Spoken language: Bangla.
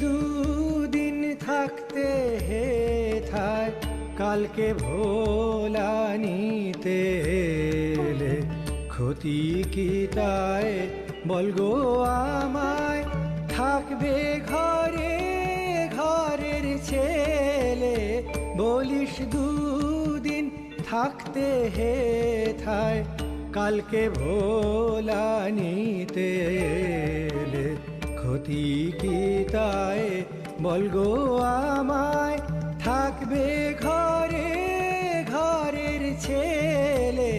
দুদিন থাকতে হে থায় কালকে ভোলা নিতে ক্ষতি কি তাই? বলগো আমায়, থাকবে ঘরে ঘরের ছেলে। বলিস দুদিন থাকতে হে থায় কালকে ভোলা নিতে চিতায় বলগো আমায় থাকবে ঘরে ঘরের ছেলে।